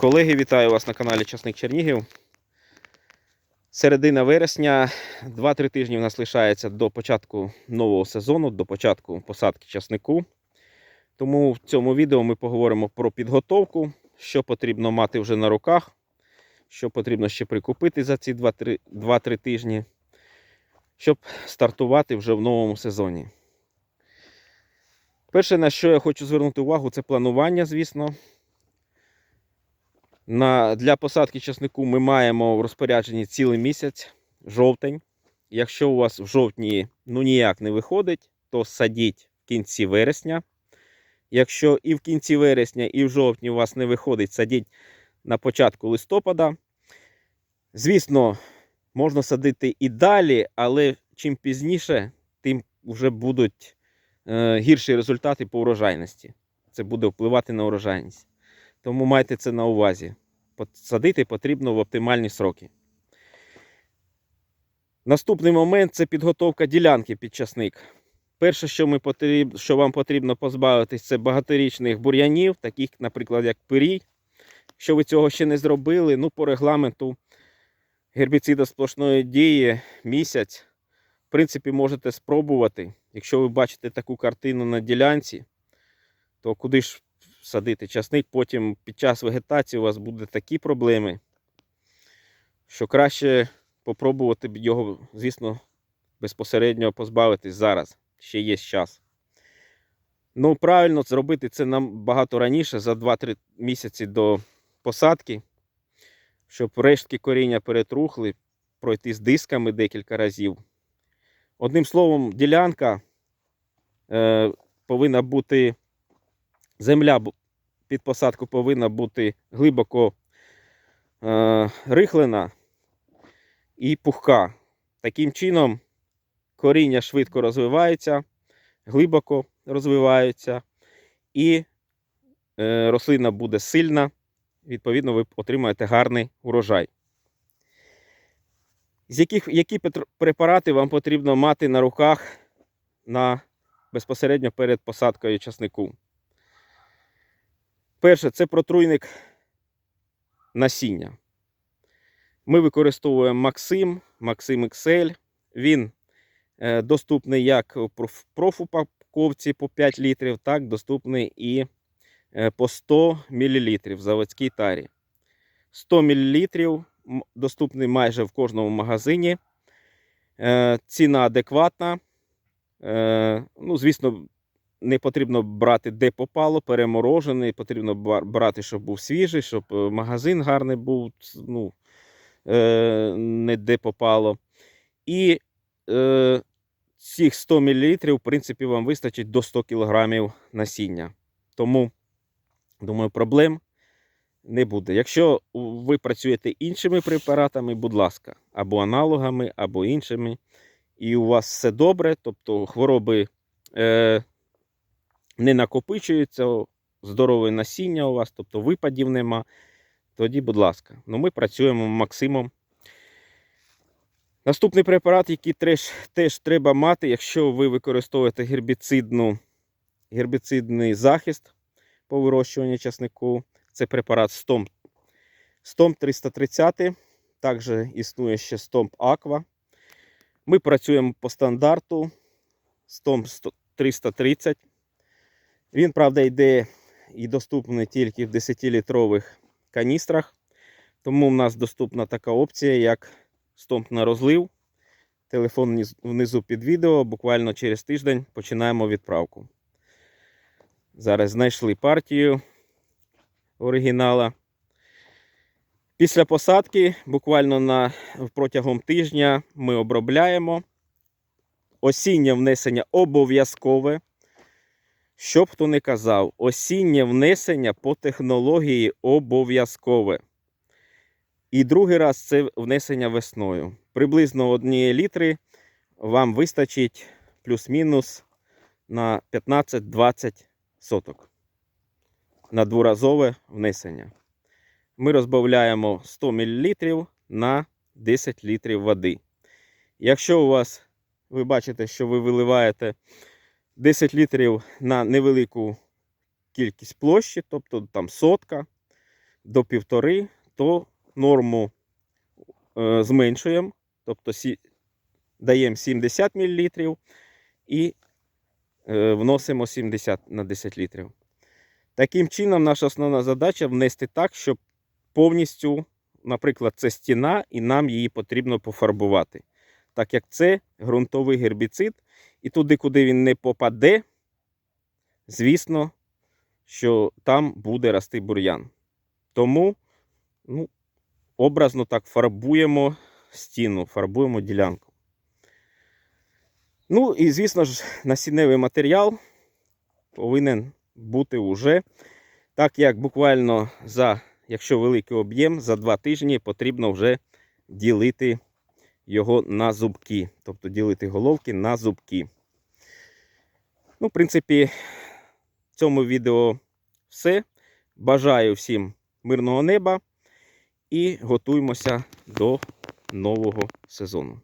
Колеги, вітаю вас на каналі Часник Чернігів. Середина вересня, 2-3 тижні в нас лишається до початку нового сезону, до початку посадки часнику. Тому в цьому відео ми поговоримо про підготовку, що потрібно мати вже на руках, що потрібно ще прикупити за ці 2-3 тижні, щоб стартувати вже в новому сезоні. Перше, на що я хочу звернути увагу, це планування, звісно. На, Для посадки часнику ми маємо в розпорядженні цілий місяць, жовтень. Якщо у вас в жовтні ну, ніяк не виходить, то садіть в кінці вересня. Якщо і в кінці вересня, і в жовтні у вас не виходить, садіть на початку листопада. Звісно, можна садити і далі, але чим пізніше, тим вже будуть е, гірші результати по урожайності. Це буде впливати на урожайність. Тому майте це на увазі. Садити потрібно в оптимальні сроки. Наступний момент це підготовка ділянки під часник. Перше, що ми потріб... що вам потрібно позбавитись, це багаторічних бур'янів, таких, наприклад, як пирій. Якщо ви цього ще не зробили, ну, по регламенту гербіцида сплошної дії місяць. В принципі, можете спробувати. Якщо ви бачите таку картину на ділянці, то куди ж садити часник, потім під час вегетації у вас будуть такі проблеми, що краще попробувати його, звісно, безпосередньо позбавитись зараз. Ще є час. Ну, правильно зробити це нам багато раніше, за 2-3 місяці до посадки, щоб рештки коріння перетрухли, пройти з дисками декілька разів. Одним словом, ділянка е, повинна бути земля під посадку повинна бути глибоко е, рихлена і пухка. Таким чином коріння швидко розвивається, глибоко розвивається, і е, рослина буде сильна, відповідно, ви отримаєте гарний урожай. З яких, Які препарати вам потрібно мати на руках на, безпосередньо перед посадкою часнику? Перше, це протруйник насіння. Ми використовуємо Максим, Максим XL. Він е, доступний як в профупаковці по 5 літрів, так доступний і е, по 100 мл в заводській тарі. 100 мл доступний майже в кожному магазині. Е, ціна адекватна. Ну, Звісно, не потрібно брати де попало, переморожений, потрібно брати, щоб був свіжий, щоб е, магазин гарний був, ну, е, не де попало. І е, цих 100 мл, в принципі, вам вистачить до 100 кг насіння. Тому, думаю, проблем не буде. Якщо ви працюєте іншими препаратами, будь ласка, або аналогами, або іншими, і у вас все добре, тобто хвороби. Е, не накопичується, здорове насіння у вас, тобто випадів нема, тоді, будь ласка, ну ми працюємо максимум. Наступний препарат, який теж, теж треба мати, якщо ви використовуєте гербіцидну, гербіцидний захист по вирощуванню часнику, це препарат Stomp. Stomp 330, також існує ще Stomp Aqua. Ми працюємо по стандарту Stomp 330. Він, правда, йде і доступний тільки в 10-літрових каністрах. Тому в нас доступна така опція, як стомп на розлив. Телефон внизу під відео. Буквально через тиждень починаємо відправку. Зараз знайшли партію оригінала. Після посадки, буквально на, протягом тижня, ми обробляємо. Осіннє внесення обов'язкове. Що б хто не казав, осіннє внесення по технології обов'язкове. І другий раз це внесення весною. Приблизно однієї літри вам вистачить плюс-мінус на 15-20 соток на дворазове внесення. Ми розбавляємо 100 мл на 10 літрів води. Якщо у вас, ви бачите, що ви виливаєте 10 літрів на невелику кількість площі, тобто там сотка, до півтори, то норму е, зменшуємо, тобто сі, даємо 70 мл і е, вносимо 70 на 10 літрів. Таким чином, наша основна задача внести так, щоб повністю, наприклад, це стіна, і нам її потрібно пофарбувати. Так як це ґрунтовий гербіцид, і туди, куди він не попаде, звісно, що там буде рости бур'ян. Тому, ну, образно так фарбуємо стіну, фарбуємо ділянку. Ну і, звісно ж, насінневий матеріал повинен бути уже. Так як буквально за, якщо великий об'єм, за два тижні потрібно вже ділити його на зубки. Тобто ділити головки на зубки. Ну, в принципі, в цьому відео все. Бажаю всім мирного неба і готуємося до нового сезону.